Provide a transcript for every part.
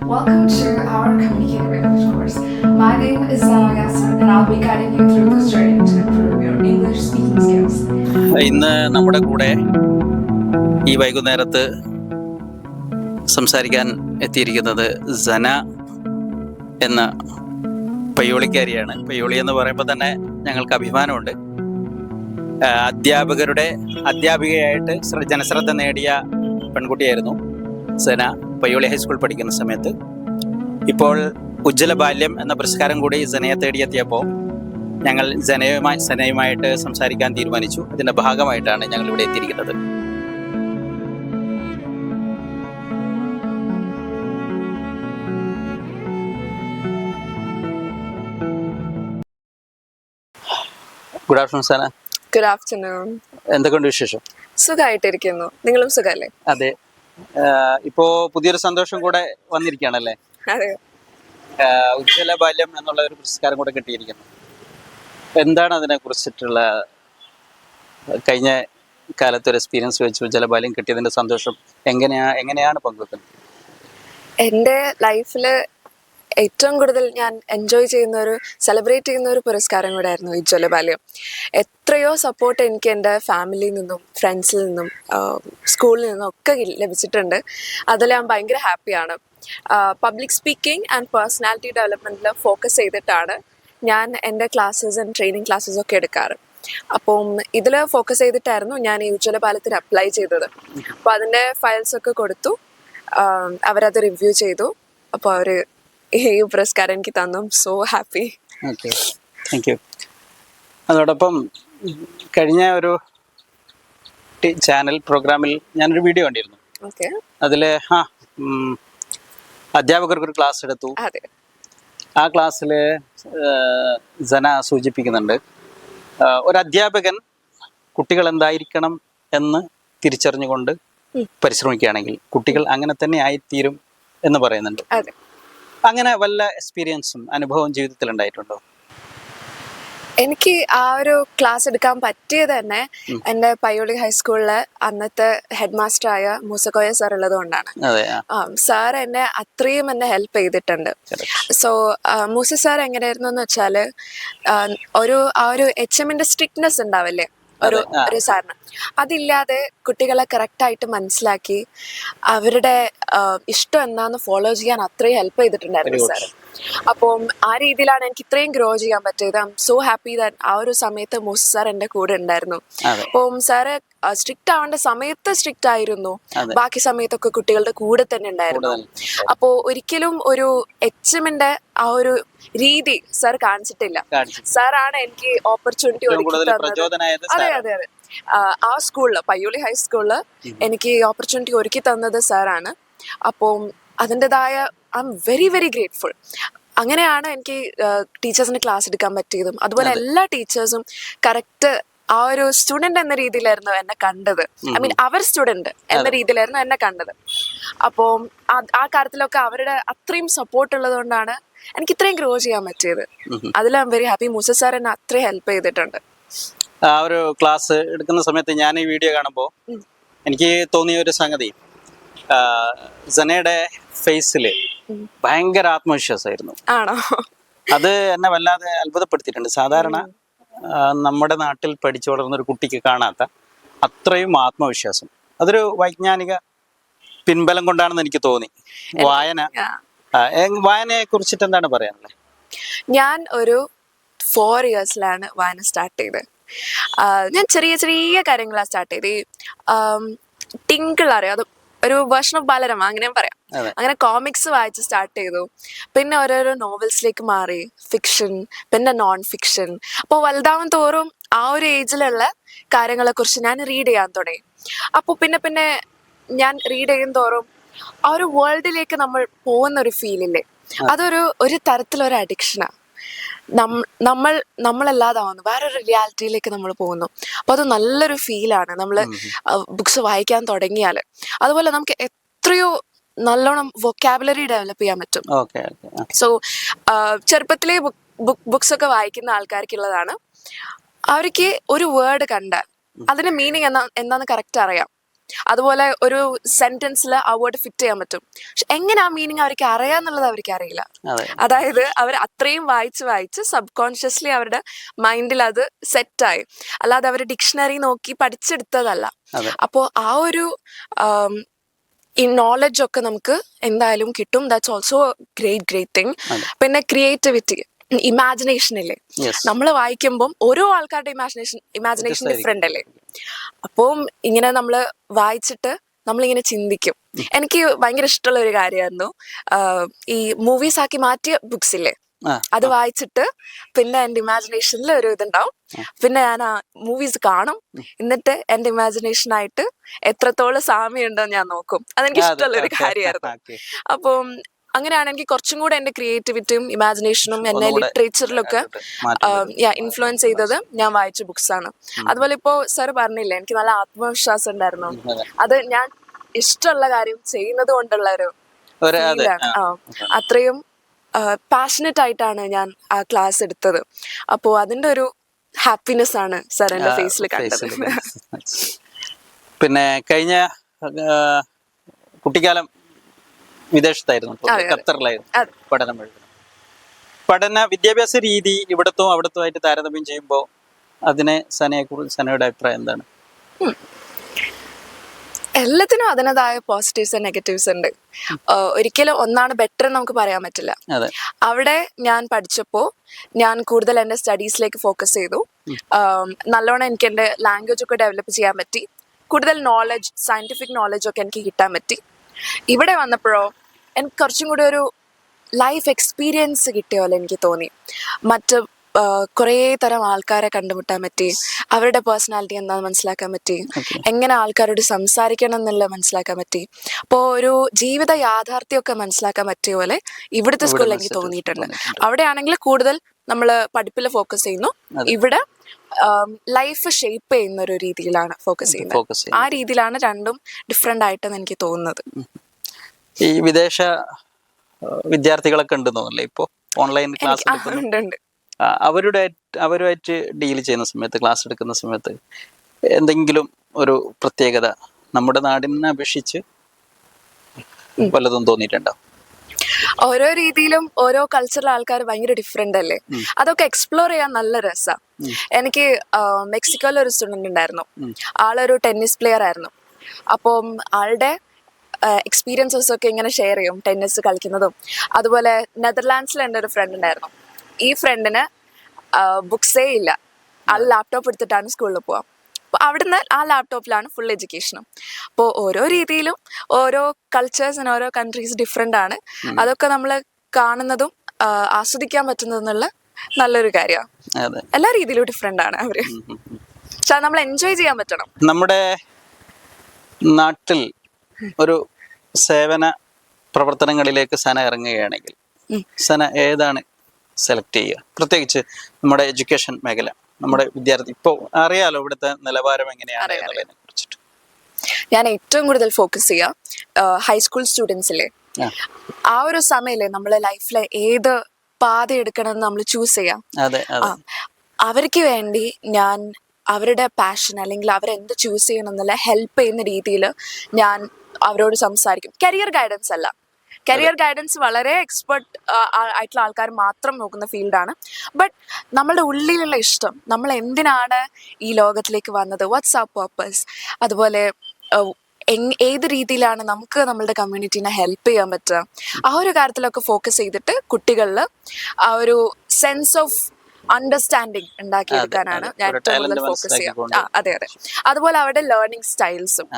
Welcome to our Communicator English course. My name is Zana Gasser, and I'll be guiding you through this journey to improve your English speaking skills. ഇന്ന് നമ്മുടെ കൂടെ ഈ വൈകുന്നേരത്ത് സംസാരിക്കാൻ എത്തിയിരിക്കുന്നത് സന എന്ന പയ്യോളിക്കാരിയാണ് പയ്യോളി എന്ന് പറയുമ്പോൾ തന്നെ ഞങ്ങൾക്ക് അഭിമാനമുണ്ട് അധ്യാപകരുടെ അധ്യാപികയായിട്ട് ജനശ്രദ്ധ നേടിയ പെൺകുട്ടിയായിരുന്നു സന പയ്യോളി ഹൈസ്കൂൾ പഠിക്കുന്ന സമയത്ത് ഇപ്പോൾ ഉജ്ജ്വല ബാല്യം എന്ന പുരസ്കാരം കൂടി ജനയെ തേടിയെത്തിയപ്പോൾ ഞങ്ങൾ ജനയുമായി സനയുമായിട്ട് സംസാരിക്കാൻ തീരുമാനിച്ചു. അതിന്റെ ഭാഗമായിട്ടാണ് ഞങ്ങൾ ഇവിടെ എത്തിയിരിക്കുന്നത്. Good afternoon Sana good afternoon എന്തൊക്കെയുണ്ട് വിശേഷം? സുഖമായിട്ടിരിക്കുന്നു നിങ്ങളും സുഖമല്ലേ അതെ. ഇപ്പോ പുതിയൊരു സന്തോഷം കൂടെ വന്നിരിക്കുകയാണല്ലേ? ഉജ്ജ്വല ബാല്യം എന്നുള്ള ഒരു പുരസ്കാരം കൂടെ കിട്ടിയിരിക്കുന്നു. എന്താണ് അതിനെ കുറിച്ചിട്ടുള്ള കഴിഞ്ഞ കാലത്ത് ഒരു എക്സ്പീരിയൻസ് വെച്ച് ഉജ്ജ്വല ബാല്യം കിട്ടിയതിന്റെ സന്തോഷം എങ്ങനെയാ എങ്ങനെയാണ് പങ്കുവെക്കുന്നത്? എന്റെ ലൈഫിൽ ഏറ്റവും കൂടുതൽ ഞാൻ എൻജോയ് ചെയ്യുന്ന ഒരു സെലിബ്രേറ്റ് ചെയ്യുന്ന ഒരു പുരസ്കാരം കൂടെ ആയിരുന്നു ഈ ബാല്യം എത്രയോ സപ്പോർട്ട് എനിക്ക് എന്റെ ഫാമിലിയിൽ നിന്നും ഫ്രണ്ട്സിൽ നിന്നും സ്കൂളിൽ നിന്നും ഒക്കെ ലഭിച്ചിട്ടുണ്ട്. അതിൽ ഞാൻ ഭയങ്കര ഹാപ്പിയാണ് പബ്ലിക് സ്പീക്കിംഗ് ആൻഡ് പേഴ്സണാലിറ്റി ഡെവലപ്മെന്റിൽ ഫോക്കസ് ചെയ്തിട്ടാണ് ഞാൻ എന്റെ ക്ലാസ്സസ് ആൻഡ് ട്രെയിനിങ് ക്ലാസ്സസ് ഒക്കെ എടുക്കാറ്. അപ്പം ഇതിൽ ഫോക്കസ് ചെയ്തിട്ടായിരുന്നു ഞാൻ ഈ ഉജ്ജ്വല അപ്ലൈ ചെയ്തത്. അപ്പോൾ അതിന്റെ ഫയൽസ് ഒക്കെ കൊടുത്തു. അവരത് റിവ്യൂ ചെയ്തു. അപ്പോൾ അവർ ഈ പുരസ്കാരം എനിക്ക് തന്നു so happy okay thank you അതോടൊപ്പം കഴിഞ്ഞ ഒരു ചാനൽ പ്രോഗ്രാമിൽ ഞാനൊരു വീഡിയോ കണ്ടിരുന്നു. അതിൽ ആ അധ്യാപകർക്ക് ഒരു ക്ലാസ് എടുത്തു. ആ ക്ലാസ്സിൽ ജന സൂചിപ്പിക്കുന്നുണ്ട്. ഒരു അധ്യാപകൻ കുട്ടികൾ എന്തായിരിക്കണം എന്ന് തിരിച്ചറിഞ്ഞുകൊണ്ട് പരിശ്രമിക്കുകയാണെങ്കിൽ കുട്ടികൾ അങ്ങനെ തന്നെ ആയിത്തീരും എന്ന് പറയുന്നുണ്ട്. അങ്ങനെ വല്ല എക്സ്പീരിയൻസും അനുഭവം ജീവിതത്തിൽ ഉണ്ടായിട്ടുണ്ടോ? എനിക്ക് ആ ഒരു ക്ലാസ് എടുക്കാൻ പറ്റിയത് തന്നെ എന്റെ പയ്യോളി ഹൈസ്കൂളിലെ അന്നത്തെ ഹെഡ് മാസ്റ്റർ ആയ മൂസക്കോയ സാർ ഉള്ളത് കൊണ്ടാണ്. സാർ എന്നെ അത്രയും എന്നെ ഹെൽപ്പ് ചെയ്തിട്ടുണ്ട്. സോ മൂസ സാർ എങ്ങനെയായിരുന്നു എന്ന് വെച്ചാൽ ഒരു ആ ഒരു എച്ച് എമ്മിന്റെ സ്ട്രിക്ട്നെസ് ഉണ്ടാവില്ലേ? ഒരു. ഒരു സാറിന് അതില്ലാതെ കുട്ടികളെ കറക്റ്റായിട്ട് മനസ്സിലാക്കി അവരുടെ ഇഷ്ടം എന്താന്ന് ഫോളോ ചെയ്യാൻ അത്രയും ഹെൽപ്പ് ചെയ്തിട്ടുണ്ടായിരുന്നു സാർ അപ്പം ആ രീതിയിലാണ് എനിക്ക് ഇത്രയും ഗ്രോ ചെയ്യാൻ പറ്റിയത്. I'm so happy that ആ ഒരു സമയത്ത് മോസ് സാർ എന്റെ കൂടെ ഉണ്ടായിരുന്നു. അപ്പം സാറ് സ്ട്രിക്റ്റ് ആവേണ്ട സമയത്ത് സ്ട്രിക്റ്റ് ആയിരുന്നു. ബാക്കി സമയത്തൊക്കെ കുട്ടികളുടെ കൂടെ തന്നെ ഉണ്ടായിരുന്നു. അപ്പോ ഒരിക്കലും ഒരു എച്ച് എമ്മിന്റെ ആ ഒരു രീതി സാർ കാണിച്ചിട്ടില്ല. കാണിച്ചു സാറാണ് എനിക്ക് ഓപ്പർച്യൂണിറ്റി ഒരുക്കി തന്നത്. അതെ അതെ അതെ. ആ, ആ സ്കൂളിൽ പയ്യോളി ഹൈസ്കൂളിൽ എനിക്ക് ഓപ്പർച്യൂണിറ്റി ഒരുക്കി തന്നത് സാറാണ് അപ്പം അതിന്റെതായ I'm very very grateful അങ്ങനെയാണ് എനിക്ക് ടീച്ചേഴ്സിന് ക്ലാസ് എടുക്കാൻ പറ്റിയതും. അതുപോലെ എല്ലാ ടീച്ചേഴ്സും കറക്റ്റ് ആ ഒരു സ്റ്റുഡന്റ് എന്ന രീതിയിലായിരുന്നു എന്നെ കണ്ടത്. ഐ മീൻ അവർ സ്റ്റുഡന്റ് എന്ന രീതിയിലായിരുന്നു എന്നെ കണ്ടത്. അപ്പോൾ ആ കാര്യത്തിലൊക്കെ അവരുടെ അത്രയും സപ്പോർട്ട് ഉള്ളത് കൊണ്ടാണ് എനിക്ക് ഇത്രയും ഗ്രോ ചെയ്യാൻ പറ്റിയത്. അതിൽ I'm very happy Moosa sir എന്നെ അത്രയും ഹെൽപ്പ് ചെയ്തിട്ടുണ്ട്. ആ ഒരു ക്ലാസ് എടുക്കുന്ന സമയത്ത് ഞാൻ ഈ വീഡിയോ കാണുമ്പോൾ എനിക്ക് തോന്നിയ ഒരു സംഗതി. ജനയുടെ സനയുടെ ഫേസിൽ ഭയങ്കര ആത്മവിശ്വാസമായിരുന്നു. ആണോ? അത് എന്നെ വല്ലാതെ അത്ഭുതപ്പെടുത്തിയിട്ടുണ്ട്. സാധാരണ നമ്മുടെ നാട്ടിൽ പഠിച്ചു വളർന്ന ഒരു കുട്ടിക്ക് കാണാത്ത അത്രയും ആത്മവിശ്വാസം. അതൊരു വൈജ്ഞാനിക പിൻബലം കൊണ്ടാണെന്ന് എനിക്ക് തോന്നി. വായന. വായനയെ കുറിച്ചിട്ട് എന്താണ് പറയാനുള്ളത്? ഞാൻ ഒരു ഫോർ ഇയേഴ്സിലാണ് വായന സ്റ്റാർട്ട് ചെയ്തത്. ഞാൻ ചെറിയ ചെറിയ കാര്യങ്ങളാണ് സ്റ്റാർട്ട് ചെയ്ത് ഈ ടിങ്കിൾ അറിയാം? അത് ഒരു വേർഷൻ ഓഫ് ബാലരമ അങ്ങനെ പറയാം. അങ്ങനെ കോമിക്സ് വായിച്ച് സ്റ്റാർട്ട് ചെയ്തു. പിന്നെ ഓരോരോ നോവൽസിലേക്ക് മാറി. ഫിക്ഷൻ പിന്നെ നോൺ ഫിക്ഷൻ അപ്പോൾ വലുതാവും തോറും ആ ഒരു ഏജിലുള്ള കാര്യങ്ങളെ കുറിച്ച് ഞാൻ റീഡ് ചെയ്യാൻ തുടങ്ങി. അപ്പോൾ പിന്നെ പിന്നെ ഞാൻ റീഡ് ചെയ്യും തോറും ആ ഒരു വേൾഡിലേക്ക് നമ്മൾ പോകുന്ന ഒരു ഫീലില്ലേ അതൊരു ഒരു തരത്തിലൊരു അഡിക്ഷനാണ് നമ്മൾ നമ്മളല്ലാതാവുന്നു. വേറൊരു റിയാലിറ്റിയിലേക്ക് നമ്മൾ പോകുന്നു. അപ്പൊ അത് നല്ലൊരു ഫീലാണ് നമ്മൾ ബുക്സ് വായിക്കാൻ തുടങ്ങിയാൽ അതുപോലെ നമുക്ക് എത്രയോ നല്ലോണം വൊക്കാബുലറി ഡെവലപ്പ് ചെയ്യാൻ പറ്റും. സോ ചെറുപ്പത്തിലെ ബുക്സ് ഒക്കെ വായിക്കുന്ന ആൾക്കാർക്കുള്ളതാണ്. അവർക്ക് ഒരു വേർഡ് കണ്ടാൽ അതിന്റെ മീനിങ് എന്താ എന്താന്ന് കറക്റ്റ് അറിയാം. അതുപോലെ ഒരു സെന്റൻസിൽ ആ വേർഡ് ഫിറ്റ് ചെയ്യാൻ പറ്റും. പക്ഷെ എങ്ങനെ ആ മീനിങ് അവർക്ക് അറിയാന്നുള്ളത് അവർക്ക് അറിയില്ല. അതായത് അവർ അത്രയും വായിച്ച് വായിച്ച് സബ് കോൺഷ്യസ്ലി അവരുടെ മൈൻഡിൽ അത് സെറ്റായി അല്ലാതെ അവർ ഡിക്ഷണറി നോക്കി പഠിച്ചെടുത്തതല്ല. അപ്പോ അപ്പോൾ ആ ഒരു ഈ നോളജ് ഒക്കെ നമുക്ക് എന്തായാലും കിട്ടും. That's also great great thing പിന്നെ ക്രിയേറ്റിവിറ്റി ഇമാജിനേഷൻ ഇല്ലേ? നമ്മൾ വായിക്കുമ്പം ഓരോ ആൾക്കാരുടെ ഇമാജിനേഷൻ ഇമാജിനേഷൻ ഡിഫറെന്റ് അല്ലേ? അപ്പം ഇങ്ങനെ നമ്മൾ വായിച്ചിട്ട് നമ്മളിങ്ങനെ ചിന്തിക്കും. എനിക്ക് ഭയങ്കര ഇഷ്ടമുള്ള ഒരു കാര്യമായിരുന്നു ഈ മൂവീസ് ആക്കി മാറ്റിയ ബുക്സ് ഇല്ലേ? അത് വായിച്ചിട്ട് പിന്നെ എന്റെ ഇമാജിനേഷനിൽ ഒരു ഇതുണ്ടാവും. പിന്നെ ഞാൻ ആ മൂവീസ് കാണും. എന്നിട്ട് എന്റെ ഇമാജിനേഷനായിട്ട് എത്രത്തോളം സാമ്യമുണ്ടോ ഞാൻ നോക്കും. അതെനിക്ക് ഇഷ്ടമുള്ള ഒരു കാര്യമായിരുന്നു അപ്പം അങ്ങനെയാണെങ്കിൽ കുറച്ചും കൂടെ എന്റെ ക്രിയേറ്റിവിറ്റിയും ഇമാജിനേഷനും എന്നെ ലിറ്ററേച്ചറിലൊക്കെ ഇൻഫ്ലുവൻസ് ചെയ്തത് ഞാൻ വായിച്ച ബുക്സ് ആണ്. അതുപോലെ ഇപ്പോ സാർ പറഞ്ഞില്ലേ എനിക്ക് നല്ല ആത്മവിശ്വാസം ഉണ്ടായിരുന്നു. അത്. ഞാൻ ഇഷ്ടമുള്ള കാര്യം ചെയ്യുന്നത് കൊണ്ടുള്ള ഒരു അത്രയും പാഷനറ്റ് ആയിട്ടാണ് ഞാൻ ആ ക്ലാസ് എടുത്തത്. അപ്പോ അതിന്റെ ഒരു ഹാപ്പിനെസ് ആണ് സാർ എന്റെ ഫേസിൽ കണ്ടത്. പിന്നെ കഴിഞ്ഞ കുട്ടിക്കാലം വിദേശത്തായിരുന്നു. ഖത്തറിലായിരുന്നു പഠനം എഴുതുന്നത് പഠന വിദ്യാഭ്യാസ രീതി ഇവിടത്തും അവിടത്തും ആയിട്ട് താരതമ്യം ചെയ്യുമ്പോൾ അതിനെ സനയെ കുറിച്ച് സനയുടെ അഭിപ്രായം എന്താണ്? എല്ലാത്തിനും അതിനതായ പോസിറ്റീവ്സ് ആൻഡ് നെഗറ്റീവ്സ് ഉണ്ട്. ഒരിക്കലും ഒന്നാണ് ബെറ്റർ എന്ന് നമുക്ക് പറയാൻ പറ്റില്ല. അവിടെ ഞാൻ പഠിച്ചപ്പോൾ ഞാൻ കൂടുതൽ എന്റെ സ്റ്റഡീസിലേക്ക് ഫോക്കസ് ചെയ്തു. നല്ലോണം എനിക്ക് എന്റെ ലാംഗ്വേജ് ഒക്കെ ഡെവലപ്പ് ചെയ്യാൻ പറ്റി. കൂടുതൽ നോളജ് സയന്റിഫിക് നോളജ് ഒക്കെ എനിക്ക് കിട്ടാൻ പറ്റി. ഇവിടെ വന്നപ്പോഴോ എനിക്ക് കുറച്ചും കൂടി ഒരു ലൈഫ് എക്സ്പീരിയൻസ് കിട്ടിയ പോലെ എനിക്ക് തോന്നി. മറ്റ് കുറേ തരം ആൾക്കാരെ കണ്ടുമുട്ടാൻ പറ്റി. അവരുടെ പേഴ്സണാലിറ്റി എന്താണെന്ന് മനസ്സിലാക്കാൻ പറ്റി. എങ്ങനെ ആൾക്കാരോട് സംസാരിക്കണം എന്നുള്ളത് മനസ്സിലാക്കാൻ പറ്റി. അപ്പോൾ ഒരു ജീവിത യാഥാർത്ഥ്യമൊക്കെ മനസ്സിലാക്കാൻ പറ്റിയ പോലെ ഇവിടുത്തെ സ്കൂളിൽ എനിക്ക് തോന്നിയിട്ടുണ്ട്. അവിടെയാണെങ്കിൽ കൂടുതൽ നമ്മൾ പഠിപ്പിൽ ഫോക്കസ് ചെയ്യുന്നു. ഇവിടെ ലൈഫ് ഷേപ്പ് ചെയ്യുന്ന ഒരു രീതിയിലാണ് ഫോക്കസ് ചെയ്യുന്നത്. ആ രീതിയിലാണ് രണ്ടും ഡിഫറെന്റ് ആയിട്ടെന്ന് എനിക്ക് തോന്നുന്നത്. ഈ വിദേശ വിദ്യാർത്ഥികളൊക്കെ ഉണ്ട് തോന്നുന്നില്ലേ ഇപ്പോ? ഓൺലൈൻ ക്ലാസ് അവരുടെ അവരുമായിട്ട് ഡീൽ ചെയ്യുന്ന സമയത്ത് ക്ലാസ് എടുക്കുന്ന സമയത്ത് എന്തെങ്കിലും ഒരു പ്രത്യേകത നമ്മുടെ നാടിനെ അപേക്ഷിച്ച് വല്ലതും തോന്നിയിട്ടുണ്ടോ? ഓരോ രീതിയിലും ഓരോ കൾച്ചറൽ ആൾക്കാർ ഭയങ്കര ഡിഫറെന്റ് അല്ലേ? അതൊക്കെ എക്സ്പ്ലോർ ചെയ്യാൻ നല്ല രസമാണ് എനിക്ക് മെക്സിക്കോയിലെ ഒരു സ്റ്റുഡന്റ് ഉണ്ടായിരുന്നു. ആളൊരു ടെന്നീസ് പ്ലെയർ ആയിരുന്നു. അപ്പം ആളുടെ എക്സ്പീരിയൻസസ് ഒക്കെ ഇങ്ങനെ ഷെയർ ചെയ്യും. ടെന്നീസ് കളിക്കുന്നതും. അതുപോലെ നെതർലാൻഡ്സിൽ എന്റെ ഒരു ഫ്രണ്ട് ഉണ്ടായിരുന്നു. ഈ ഫ്രണ്ടിന് ബുക്സേ ഇല്ല. ആ ലാപ്ടോപ്പ് എടുത്തിട്ടാണ് സ്കൂളിൽ പോവാം. അപ്പോൾ അവിടുന്ന് ആ ലാപ്ടോപ്പിലാണ് ഫുൾ എഡ്യൂക്കേഷനും അപ്പോൾ ഓരോ രീതിയിലും ഓരോ കൾച്ചേഴ്സിന് ഓരോ കൺട്രീസ് ഡിഫറെന്റ് ആണ്. അതൊക്കെ നമ്മൾ കാണുന്നതും ആസ്വദിക്കാൻ പറ്റുന്നതെന്നുള്ള നല്ലൊരു കാര്യമാണ് എല്ലാ രീതിയിലും ഡിഫറെന്റ് ആണ് അവർ. പക്ഷെ നമ്മൾ എൻജോയ് ചെയ്യാൻ പറ്റണം. നമ്മുടെ നാട്ടിൽ ഒരു സേവന പ്രവർത്തനങ്ങളിലേക്ക് സന ഇറങ്ങുകയാണെങ്കിൽ. സന ഏതാണ് സെലക്ട് ചെയ്യുക? പ്രത്യേകിച്ച് നമ്മുടെ എഡ്യൂക്കേഷൻ മേഖല. നമ്മുടെ വിദ്യാർത്ഥി ഇപ്പോ അറിയാലോ ഇവിടുത്തെ നിലവാരം എങ്ങനെയാണ് അറിയാം, എന്നുള്ളതിനെ കുറിച്ചിട്ട് ഞാൻ ഏറ്റവും കൂടുതൽ ഫോക്കസ് ചെയ്യുക ഹൈസ്കൂൾ സ്റ്റുഡൻസിലെ ആ, ഒരു സമയല്ലേ നമ്മളെ ലൈഫിലെ ഏത് പാത എടുക്കണം എന്ന് നമ്മൾ ചൂസ് ചെയ്യാം അവർക്ക് വേണ്ടി ഞാൻ അവരുടെ പാഷൻ അല്ലെങ്കിൽ അവരെന്ത് ചൂസ് ചെയ്യണം എന്നുള്ള ഹെൽപ്പ് ചെയ്യുന്ന രീതിയിൽ ഞാൻ അവരോട് സംസാരിക്കും. കരിയർ ഗൈഡൻസ് അല്ല. കരിയർ ഗൈഡൻസ് വളരെ എക്സ്പെർട്ട് ആയിട്ടുള്ള ആൾക്കാർ മാത്രം നോക്കുന്ന ഫീൽഡാണ് ബട്ട് നമ്മളുടെ ഉള്ളിലുള്ള ഇഷ്ടം നമ്മൾ എന്തിനാണ് ഈ ലോകത്തിലേക്ക് വന്നത്? വാട്ട്സ് ആ പർപ്പസ് അതുപോലെ ഏത് രീതിയിലാണ് നമുക്ക് നമ്മളുടെ കമ്മ്യൂണിറ്റീനെ ഹെൽപ്പ് ചെയ്യാൻ പറ്റുക? ആ ഒരു കാര്യത്തിലൊക്കെ ഫോക്കസ് ചെയ്തിട്ട് കുട്ടികളിൽ ആ ഒരു സെൻസ് ഓഫ് അണ്ടർസ്റ്റാൻഡിങ് ഉണ്ടാക്കിയെടുക്കാനാണ്. ഞാൻ ഏറ്റവും കൂടുതൽ ഫോക്കസ് ചെയ്യുക അതെ അതെ. അതുപോലെ അവരുടെ ലേണിംഗ് സ്റ്റൈൽസും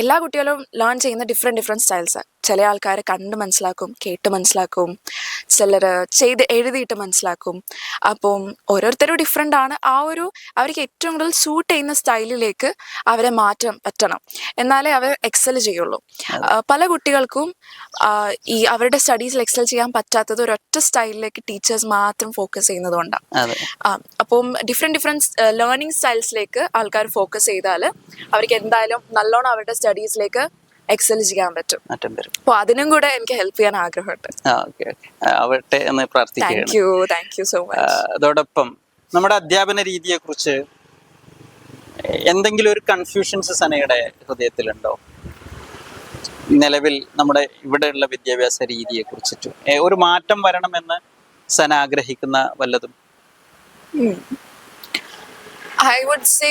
എല്ലാ കുട്ടികളും ലേൺ ചെയ്യുന്ന ഡിഫറെന്റ് ഡിഫറെന്റ് സ്റ്റൈൽസാണ് ചില ആൾക്കാർ കണ്ട് മനസ്സിലാക്കും കേട്ട് മനസ്സിലാക്കും. ചിലർ ചെയ്ത് എഴുതിയിട്ട് മനസ്സിലാക്കും. അപ്പം ഓരോരുത്തരും ഡിഫറെന്റ് ആണ്. ആ ഒരു അവർക്ക് ഏറ്റവും കൂടുതൽ സൂട്ട് ചെയ്യുന്ന സ്റ്റൈലിലേക്ക് അവരെ മാറ്റാൻ പറ്റണം. എന്നാലേ അവർ എക്സൽ ചെയ്യുള്ളൂ. പല കുട്ടികൾക്കും ഈ അവരുടെ സ്റ്റഡീസിൽ എക്സൽ ചെയ്യാൻ പറ്റാത്തത് ഒരൊറ്റ സ്റ്റൈലിലേക്ക് ടീച്ചേഴ്സ് മാത്രം ഫോക്കസ് ചെയ്യുന്നതുകൊണ്ടാണ് അപ്പം ഡിഫറെന്റ് ഡിഫറെന്റ് ലേണിംഗ് സ്റ്റൈൽസിലേക്ക് ആൾക്കാർ ഫോക്കസ് ചെയ്താൽ അവർക്ക് എന്തായാലും നല്ലോണം അവരുടെ സ്റ്റഡീസിലേക്ക് എക്സൽ ചെയ്യാൻ പറ്റും. അപ്പൊ അതിനും കൂടെ എനിക്ക് ഹെൽപ്പ് ചെയ്യാൻ ആഗ്രഹമുണ്ട്. ആവട്ടെ എന്ന് പ്രാർത്ഥിക്കുകയാണ്. Thank you thank you so much അതോടൊപ്പം നമ്മുടെ അധ്യാപന രീതിയെ കുറിച്ച് എന്തെങ്കിലും ഒരു കൺഫ്യൂഷൻസ് സനയുടെ ഹൃദയത്തിലുണ്ടോ? നിലവിൽ നമ്മുടെ ഇവിടെയുള്ള വിദ്യാഭ്യാസ രീതിയെ കുറിച്ചിട്ട് ഒരു മാറ്റം വരണമെന്ന് സന ആഗ്രഹിക്കുന്ന വല്ലതും? ഐ വുഡ് സേ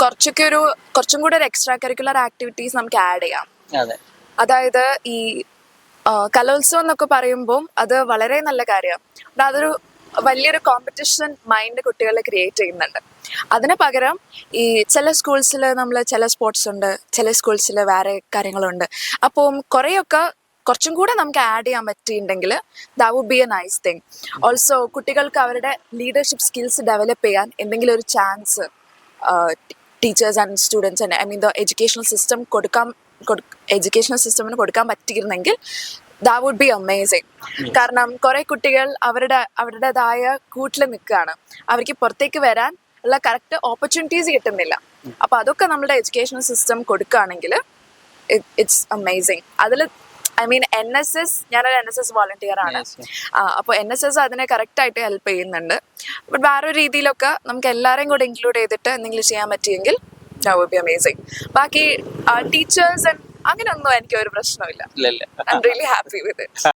കുറച്ചൊക്കെ ഒരു കുറച്ചും കൂടെ ഒരു എക്സ്ട്രാ കരിക്കുലർ ആക്ടിവിറ്റീസ് നമുക്ക് ആഡ് ചെയ്യാം. അതെ. അതായത് ഈ കലോത്സവം എന്നൊക്കെ പറയുമ്പോൾ അത് വളരെ നല്ല കാര്യമാണ് അതൊരു വലിയൊരു കോമ്പറ്റീഷൻ മൈൻഡ് കുട്ടികളെ ക്രിയേറ്റ് ചെയ്യുന്നുണ്ട്. അതിന് പകരം ഈ ചില സ്കൂൾസിൽ നമ്മൾ ചില സ്പോർട്സ് ഉണ്ട് ചില സ്കൂൾസിൽ വേറെ കാര്യങ്ങളുണ്ട്. അപ്പം കുറേയൊക്കെ കുറച്ചും കൂടെ നമുക്ക് ആഡ് ചെയ്യാൻ പറ്റിയിട്ടുണ്ടെങ്കിൽ that would be a nice thing also കുട്ടികൾക്ക് അവരുടെ ലീഡർഷിപ്പ് സ്കിൽസ് ഡെവലപ്പ് ചെയ്യാൻ എന്തെങ്കിലും ഒരു chance teachers and students I mean the educational system കൊടുക്കാൻ എഡ്യൂക്കേഷണൽ സിസ്റ്റമിന് കൊടുക്കാൻ പറ്റിയിരുന്നെങ്കിൽ ദാ വുഡ് ബി അമേസിങ് കാരണം കുറെ കുട്ടികൾ അവരുടെ അവരുടേതായ കൂട്ടിൽ നിൽക്കുകയാണ്. അവർക്ക് പുറത്തേക്ക് വരാൻ ഉള്ള കറക്റ്റ് ഓപ്പർച്യൂണിറ്റീസ് കിട്ടുന്നില്ല. അപ്പൊ അതൊക്കെ നമ്മുടെ എഡ്യൂക്കേഷണൽ സിസ്റ്റം കൊടുക്കുകയാണെങ്കിൽ ഇറ്റ്സ് അമേസിങ് അതിൽ I mean N S S ഞാനൊരു എൻ എസ് എസ് വോളണ്ടിയർ ആണ്. അപ്പോൾ എൻ എസ് എസ് അതിനെ കറക്റ്റ് ആയിട്ട് ഹെൽപ്പ് ചെയ്യുന്നുണ്ട്. ബട്ട് വേറൊരു രീതിയിലൊക്കെ നമുക്ക് എല്ലാവരെയും കൂടെ ഇൻക്ലൂഡ് ചെയ്തിട്ട് എന്തെങ്കിലും ചെയ്യാൻ പറ്റിയെങ്കിൽ വുഡ് ബി അമേസിങ് ബാക്കി ടീച്ചേഴ്സ് അങ്ങനെയൊന്നും എനിക്ക് ഒരു പ്രശ്നമില്ല. ഇല്ലല്ലേ I'm really happy with it